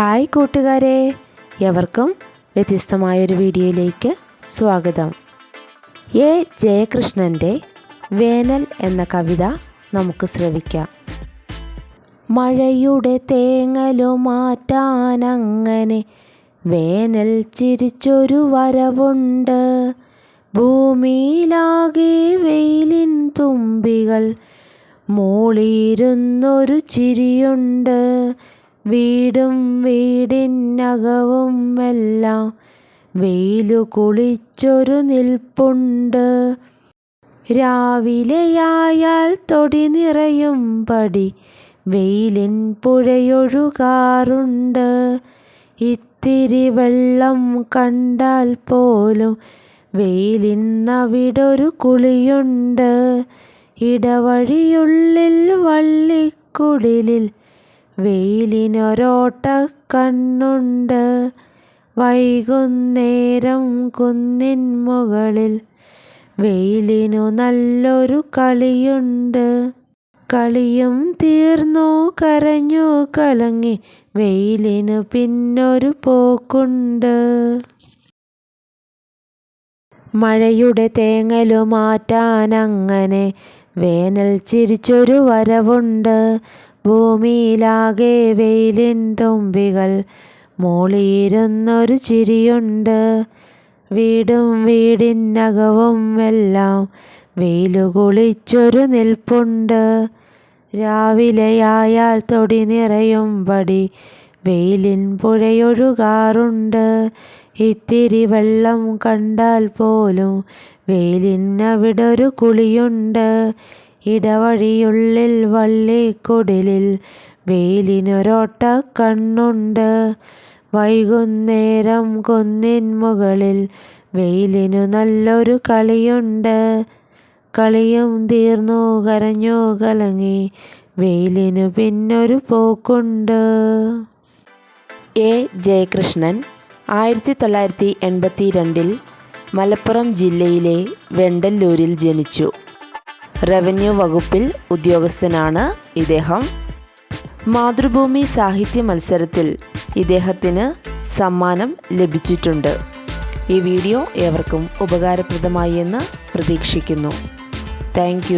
Hi കൂട്ടുകാരെ എവർക്കും വ്യത്യസ്തമായൊരു വീഡിയോയിലേക്ക് സ്വാഗതം. എ. ജയകൃഷ്ണന്റെ വേനൽ എന്ന കവിത നമുക്ക് ശ്രവിക്കാം. മഴയുടെ തേങ്ങലു മാറ്റാനങ്ങനെ വേനൽ ചിരിച്ചൊരു വരവുണ്ട്. ഭൂമിയിലാകെ വെയിലിൻ തുമ്പികൾ മൂളിയിരുന്നൊരു ചിരിയുണ്ട്. വീടും വീടിനകവും എല്ലാം വെയിലു കുളിച്ചൊരു നിൽപ്പുണ്ട്. രാവിലെയായാൽ തൊടി നിറയും പടി വെയിലിൻ പുഴയൊഴുകാറുണ്ട്. ഇത്തിരി വെള്ളം കണ്ടാൽ പോലും വെയിലിന്നവിടൊരു കുളിയുണ്ട്. ഇടവഴിയുള്ളിൽ വള്ളിക്കുടിലിൽ വെയിലിനൊരോട്ട കണ്ണുണ്ട് വൈകുന്നേരം കുന്നിൻ മുകളിൽ വെയിലിനു നല്ലൊരു കളിയുണ്ട്. കളിയും തീർന്നു കരഞ്ഞു കലങ്ങി വെയിലിനു പിന്നൊരു പോക്കുണ്ട്. മഴയുടെ തേങ്ങലു മാറ്റാനങ്ങനെ വേനൽ ചിരിച്ചൊരു വരവുണ്ട്. ഭൂമിയിലാകെ വെയിലിൻ തുമ്പികൾ മൂളിയിരുന്നൊരു ചിരിയുണ്ട്. വീടും വീടിനകവും എല്ലാം വെയിലുകുളിച്ചൊരു നിൽപ്പുണ്ട്. രാവിലെയായാൽ തൊടി നിറയുംപടി വെയിലിൻ പുഴയൊഴുകാറുണ്ട്. ഇത്തിരി വെള്ളം കണ്ടാൽ പോലും വെയിലിനവിടൊരു കുളിയുണ്ട്. ഇടവഴിയുള്ളിൽ വള്ളിക്കുടിലിൽ വെയിലിനൊരോട്ട കണ്ണുണ്ട്. വൈകുന്നേരം കുന്നിൻ മുകളിൽ വെയിലിനു നല്ലൊരു കളിയുണ്ട്. കളിയും തീർന്നു കരഞ്ഞു കലങ്ങി വെയിലിനു പിന്നൊരു പോക്കുണ്ട്. എ. ജയകൃഷ്ണൻ ആയിരത്തി തൊള്ളായിരത്തി എൺപത്തി രണ്ടിൽ മലപ്പുറം ജില്ലയിലെ വെണ്ടല്ലൂരിൽ ജനിച്ചു. റവന്യൂ വകുപ്പിൽ ഉദ്യോഗസ്ഥനാണ് ഇദ്ദേഹം. മാതൃഭൂമി സാഹിത്യ മത്സരത്തിൽ ഇദ്ദേഹത്തിന് സമ്മാനം ലഭിച്ചിട്ടുണ്ട്. ഈ വീഡിയോ ഏവർക്കും ഉപകാരപ്രദമായി എന്ന് പ്രതീക്ഷിക്കുന്നു. താങ്ക്